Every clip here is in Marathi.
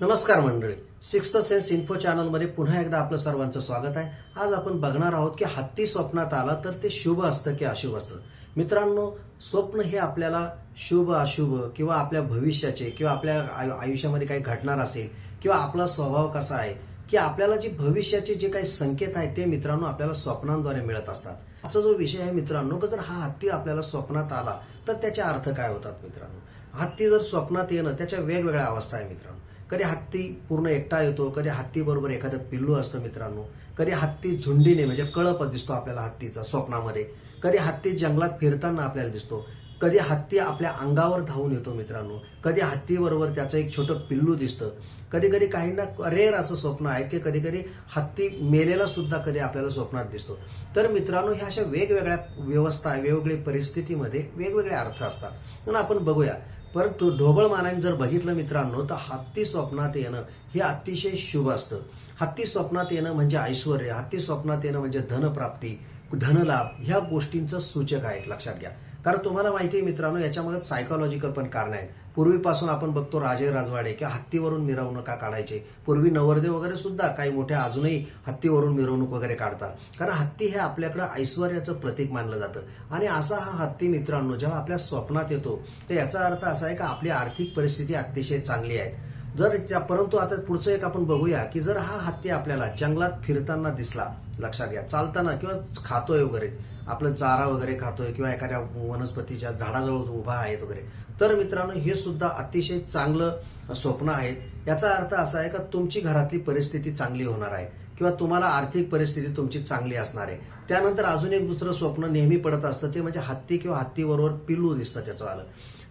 नमस्कार मंडळी. सिक्स्थ सेन्स इन्फो चॅनलमध्ये पुन्हा एकदा आपलं सर्वांचं स्वागत आहे. आज आपण बघणार आहोत की हत्ती स्वप्नात आला तर ते शुभ असतं की अशुभ असतं? मित्रांनो स्वप्न हे आपल्याला शुभ अशुभ किंवा आपल्या भविष्याचे किंवा आपल्या आयु- आयुष्यामध्ये काही घडणार असेल किंवा आपला स्वभाव कसा आहे की आपल्याला जे भविष्याचे जे काही संकेत आहेत ते मित्रांनो आपल्याला स्वप्नांद्वारे मिळत असतात. आजचा जो विषय आहे मित्रांनो जर हा हत्ती आपल्याला स्वप्नात आला तर त्याचे अर्थ काय होतात मित्रांनो? हत्ती जर स्वप्नात येणं त्याच्या वेगवेगळ्या अवस्था आहे मित्रांनो. कधी हत्ती पूर्ण एकटा येतो कधी हत्ती बरोबर एखादं पिल्लू असतं मित्रांनो कधी हत्ती झुंडीने म्हणजे कळप दिसतो आपल्याला हत्तीचा स्वप्नामध्ये कधी हत्ती जंगलात फिरताना आपल्याला दिसतो कधी हत्ती आपल्या अंगावर धावून येतो मित्रांनो कधी हत्तीबरोबर त्याचं एक छोटं पिल्लू दिसतं कधी कधी काहींना रेअर असं स्वप्न आहे की कधी कधी हत्ती मेलेला सुद्धा कधी आपल्याला स्वप्नात दिसतो. तर मित्रांनो ह्या अशा वेगवेगळ्या व्यवस्था वेगवेगळ्या परिस्थितीमध्ये वेगवेगळे अर्थ असतात. म्हणून आपण बघूया परंतु ढोबळ मानाने जर बघितलं मित्रांनो तर हत्ती स्वप्नात येणं हे अतिशय शुभ असतं. हत्ती स्वप्नात येणं म्हणजे ऐश्वर हत्ती स्वप्नात येणं म्हणजे धनप्राप्ती धनलाभ ह्या गोष्टींचं सूचक आहे लक्षात घ्या. कारण तुम्हाला माहिती आहे मित्रांनो याच्यामध्ये सायकोलॉजिकल पण कारण आहेत. पूर्वीपासून आपण बघतो राजे राजवाडे किंवा हत्तीवरून मिरवणुका काढायचे. पूर्वी नवरदेव वगैरे सुद्धा काही मोठ्या अजूनही हत्तीवरून मिरवणूक वगैरे काढतात. कारण हत्ती हे आपल्याकडे ऐश्वर्याचं प्रतीक मानलं जातं. आणि असा हा हत्ती मित्रांनो जेव्हा आपल्या स्वप्नात येतो तर याचा अर्थ असा आहे का आपली आर्थिक परिस्थिती अतिशय चांगली आहे. जर त्या परंतु आता पुढचं एक आपण बघूया की जर हा हत्ती आपल्याला जंगलात फिरताना दिसला लक्षात घ्या चालताना किंवा खातोय वगैरे आपलं चारा वगैरे खातोय किंवा एखाद्या वनस्पतीच्या झाडाजवळ उभा आहेत वगैरे. तर मित्रांनो हे सुद्धा अतिशय चांगलं स्वप्न आहे. याचा अर्थ असा आहे का तुमची घरातली परिस्थिती चांगली होणार आहे किंवा तुम्हाला आर्थिक परिस्थिती तुमची चांगली असणार आहे. त्यानंतर अजून एक दुसरं स्वप्न नेहमी पडत असतं ते म्हणजे हत्ती किंवा हत्तीबरोबर पिल्लू दिसतं त्याचं आलं.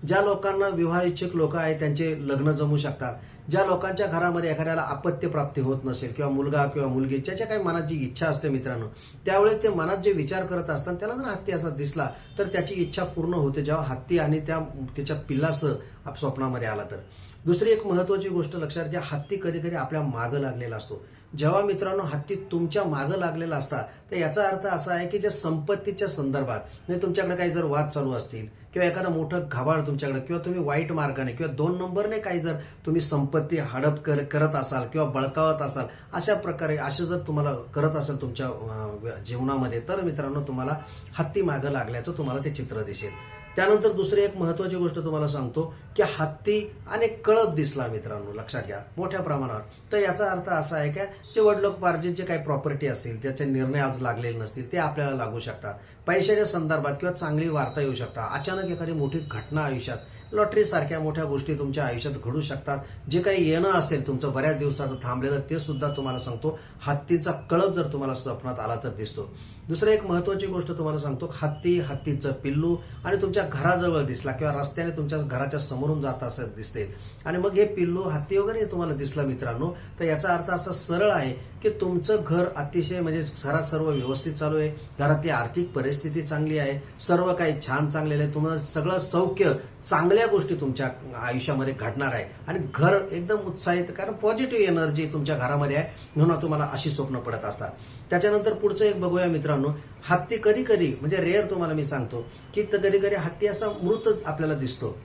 ज्या लोकांना विवाह इच्छुक लोक आहेत त्यांचे लग्न जमू शकतात. ज्या लोकांच्या घरामध्ये एखाद्याला अपत्य प्राप्ती होत नसेल किंवा मुलगा किंवा मुलगी ज्याच्या काही मनात जी इच्छा असते मित्रांनो त्यावेळेस ते मनात जे विचार करत असतात त्याला जर हत्ती असा दिसला तर त्याची इच्छा पूर्ण होते जेव्हा हत्ती आणि त्या त्याच्या पिल्लासह स्वप्नामध्ये आला तर. दुसरी एक महत्वाची गोष्ट लक्षात घ्या हत्ती कधी कधी आपल्या मागं लागलेला असतो. जेव्हा मित्रांनो हत्ती तुमच्या मागं लागलेला असता तर याचा अर्थ असा आहे की ज्या संपत्तीच्या संदर्भात म्हणजे तुमच्याकडे काही जर वाद चालू असतील किंवा एखादं मोठं घाबाळ तुमच्याकडे किंवा तुम्ही वाईट मार्गाने किंवा दोन नंबरने काही जर तुम्ही संपत्ती हडप कर- करत असाल किंवा बळकावत असाल अशा प्रकारे असे जर तुम्हाला करत असेल तुमच्या जीवनामध्ये तर मित्रांनो तुम्हाला हत्ती मागं लागल्याचं तुम्हाला ते चित्र दिसेल. त्यानंतर दुसरी एक महत्वाची गोष्ट तुम्हाला सांगतो की हत्ती आणि कळप दिसला मित्रांनो. लक्षात घ्या. मोठ्या प्रमाणावर. तर याचा अर्थ असा आहे का जे वडलोकपार्जित जे काही प्रॉपर्टी असतील त्याचे निर्णय आज लागलेले नसतील ते आपल्याला लागू शकतात. पैशाच्या संदर्भात किंवा चांगली वार्ता येऊ शकतात. अचानक एखादी मोठी घटना आयुष्यात लॉटरी सारख्या मोठ्या गोष्टी तुमच्या आयुष्यात घडू शकतात. जे काही येणं असेल तुमचं बऱ्याच दिवसाचं थांबलेलं ते सुद्धा तुम्हाला सांगतो. हत्तीचा कळप जर तुम्हाला स्वप्नात आला तर दिसतो. दुसरं एक महत्वाची गोष्ट तुम्हाला सांगतो. हत्ती हत्तीचं पिल्लू आणि तुमच्या घराजवळ दिसला किंवा रस्त्याने तुमच्या घराच्या समोरून जात असं दिसते. आणि मग हे पिल्लू हत्ती वगैरे तुम्हाला दिसलं मित्रांनो. तर याचा अर्थ असा सरळ आहे की तुमचं घर अतिशय म्हणजे घरात सर्व व्यवस्थित चालू आहे. घरातली आर्थिक परिस्थिती चांगली आहे. सर्व काही छान चांगलेलं आहे. तुम्हाला सगळं सौख्य चांगल्या गोष्टी तुमच्या आयुष्यामध्ये घडणार आहे. आणि घर एकदम उत्साहित कारण पॉझिटिव्ह एनर्जी तुमच्या घरामध्ये आहे म्हणून तुम्हाला अशी स्वप्न पडत असतात. त्याच्यानंतर पुढचं एक बघूया मित्रांनो हत्ती कधी कधी म्हणजे रेअर तुम्हाला मी सांगतो की कधी कधी हत्ती असा मृत आपल्याला दिसतो.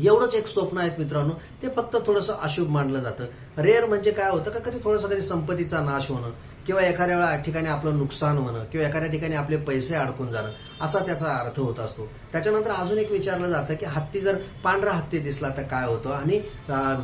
एवढंच एक स्वप्न आहेत मित्रांनो ते फक्त थोडंसं अशुभ मानलं जातं. रेअर म्हणजे काय होतं का कधी थोडंसं कधी संपत्तीचा नाश होणं किंवा एखाद्या वेळा ठिकाणी आपलं नुकसान होणं किंवा एखाद्या ठिकाणी आपले पैसे अडकून जाणं असा त्याचा अर्थ होत असतो. त्याच्यानंतर अजून एक विचारलं जातं की हत्ती जर पांढरा हत्ती दिसला तर काय होतं? आणि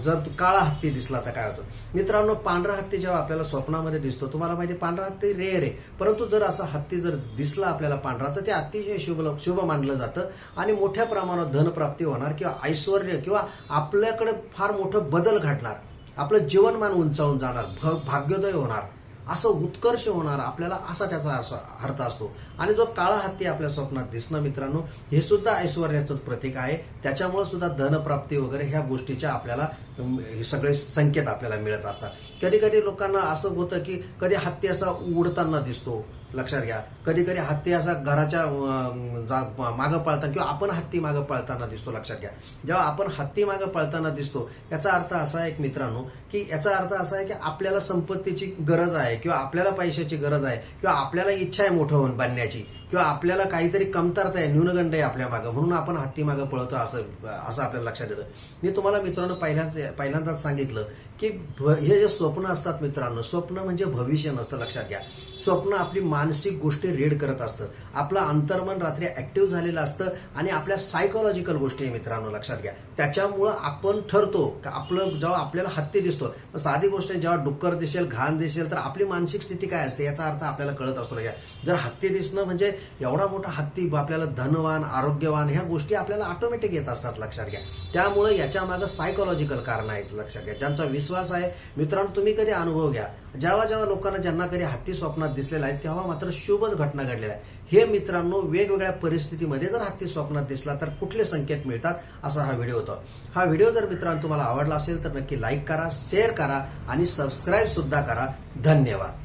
जर काळा हत्ती दिसला तर काय होतं? मित्रांनो पांढरा हत्ती जेव्हा आपल्याला स्वप्नामध्ये दिसतो तुम्हाला माहिती पांढरा हत्ती रेअर आहे. परंतु जर असा हत्ती जर दिसला आपल्याला पांढरा तर ते अतिशय शुभ शुभ मानलं जातं आणि मोठ्या प्रमाणात धनप्राप्ती होणार किंवा ऐश्वर किंवा आपल्याकडे फार मोठं बदल घडणार. आपलं जीवनमान उंचावून जाणार भाग्योदय होणार. असं उत्कर्ष होणार आपल्याला असा त्याचा असा अर्थ असतो. आणि जो काळा हत्ती आपल्या स्वप्नात दिसणं मित्रांनो हे सुद्धा ऐश्वर्याचंच प्रतीक आहे. त्याच्यामुळे सुद्धा धनप्राप्ती वगैरे ह्या गोष्टीच्या आपल्याला हे सगळे संकेत आपल्याला मिळत असतात. कधी कधी लोकांना असं होतं की कधी हत्ती असा उडताना दिसतो. लक्षात घ्या. कधी कधी हत्ती असा घराच्या जा- मागं पळताना किंवा आपण हत्ती मागं पळताना दिसतो लक्षात घ्या. जेव्हा आपण हत्ती मागं पळताना दिसतो याचा अर्थ असा आहे एक मित्रांनो की याचा अर्थ असा आहे की आपल्याला संपत्तीची गरज आहे किंवा आपल्याला पैशाची गरज आहे किंवा आपल्याला इच्छा आहे मोठं होऊन बनण्याची. किंवा आपल्याला काहीतरी कमतरता आहे न्यूनगंड आहे आपल्या मागं म्हणून आपण हत्ती मागं पळतो असं असं आपल्याला लक्षात येतं. मी तुम्हाला मित्रांनो पहिल्यांच पहिल्यांदाच सांगितलं की हे जे स्वप्न असतात मित्रांनो स्वप्न म्हणजे भविष्य नसतं लक्षात घ्या. स्वप्न आपली मानसिक गोष्टी रीड करत असतं. आपलं अंतर्मन रात्री ऍक्टिव्ह झालेलं असतं आणि आपल्या सायकोलॉजिकल गोष्टी आहे मित्रांनो लक्षात घ्या. त्याच्यामुळं आपण ठरतो का आपलं जेव्हा आपल्याला हत्ती दिसतो साधी गोष्ट जेव्हा डुक्कर दिसेल घाण दिसेल तर आपली मानसिक स्थिती काय असते याचा अर्थ आपल्याला कळत असतो जर हत्ती दिसणं म्हणजे एवढा मोठा हत्ती आपल्याला धनवान आरोग्यवान ह्या गोष्टी आपल्याला ऑटोमॅटिक येत असतात लक्षात घ्या. त्यामुळे याच्या मागे सायकोलॉजिकल कारण आहेत लक्षात घ्या. ज्यांचा विश्वास आहे. मित्रांनो तुम्ही कधी अनुभव घ्या. जेव्हा जेव्हा लोकांना ज्यांना कधी हत्ती स्वप्नात दिसलेला आहे तेव्हा मात्र शुभच घटना घडलेल्या आहे हे मित्रांनो वेगवेगळ्या परिस्थितीमध्ये जर हत्ती स्वप्नात दिसला तर कुठले संकेत मिळतात असा हा व्हिडिओ होता. हा व्हिडिओ जर मित्रांनो तुम्हाला आवडला असेल तर नक्की लाईक करा शेअर करा आणि सबस्क्राईब सुद्धा करा. धन्यवाद.